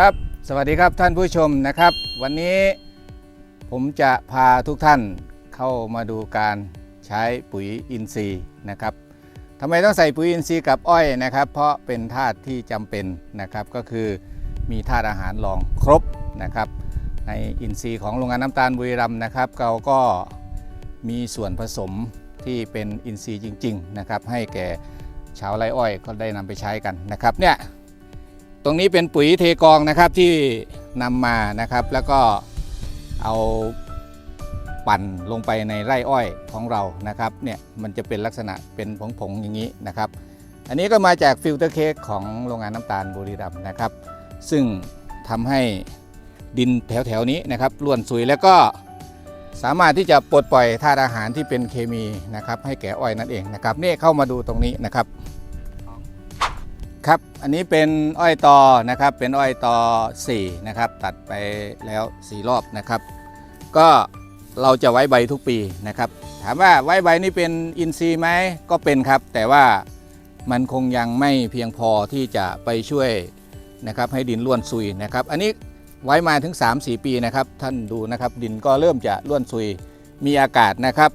ครับ สวัสดีครับท่านผู้ชมนะครับ วันนี้ผมจะพาทุกท่านเข้ามาดูการใช้ปุ๋ยอินทรีย์นะครับทำไมต้องใส่ปุ๋ยอินทรีย์กับอ้อยนะครับ เพราะเป็นธาตุที่จำเป็นนะครับก็คือมีธาตุอาหารรองครบนะครับ ในอินทรีย์ของโรงงานน้ำตาลบุรีรัมย์นะครับ เราก็มีส่วนผสมที่เป็นอินทรีย์จริง ๆ นะครับ ให้แก่ชาวไร่อ้อยก็ได้นำไปใช้กันนะครับเนี่ย ตรงนี้เป็นปุ๋ยเทกองนะครับที่นำมานะครับแล้วก็เอาปั่นลงไปในไร่อ้อยของเรานะครับเนี่ยมันจะเป็นลักษณะเป็นผงๆอย่างนี้นะครับ อันนี้ก็มาจากฟิลเตอร์เค้กของโรงงานน้ำตาลบุรีรัมย์นะครับ ซึ่งทำให้ดินแถวๆนี้นะครับล้วนซุยแล้วก็สามารถที่จะปลดปล่อยธาตุอาหารที่เป็นเคมีนะครับให้แก่อ้อยนั่นเองนะครับนี่เข้ามาดูตรงนี้นะครับ ครับ อันนี้เป็นอ้อยตอนะครับ เป็นอ้อยตอ4นะครับ ตัดไปแล้ว 4 รอบนะครับ ก็เราจะไว้ใบทุกปีนะครับ ถามว่าไว้ใบนี่เป็นอินทรีย์ไหมก็เป็นครับ แต่ว่ามันคงยังไม่เพียงพอที่จะไปช่วยนะครับให้ดินล้วนซุยนะครับ อันนี้ไว้มาถึง 3-4 ปีนะครับ ท่านดูนะครับ ดินก็เริ่มจะล้วนซุย มีอากาศนะครับ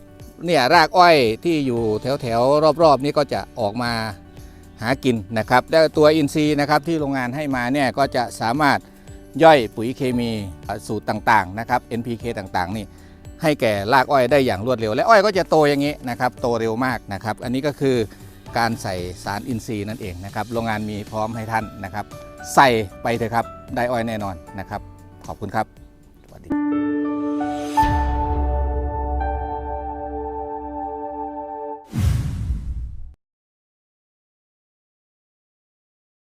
เนี่ยรากอ้อยที่อยู่แถวๆรอบๆ นี้ก็จะออกมา หากินนะครับแล้วตัวอินทรีย์นะครับที่โรงงานให้มาเนี่ยก็จะสามารถย่อยปุ๋ยเคมีสูตรต่างๆนะครับ NPK ต่างๆ นี่ให้แก่รากอ้อยได้อย่างรวดเร็ว และอ้อยก็จะโตอย่างนี้นะครับโตเร็วมากนะครับ อันนี้ก็คือการใส่สารอินทรีย์นั่นเองนะครับโรงงานมีพร้อมให้ท่านนะครับ ใส่ไปเถอะครับได้อ้อยแน่นอนนะครับ ขอบคุณครับ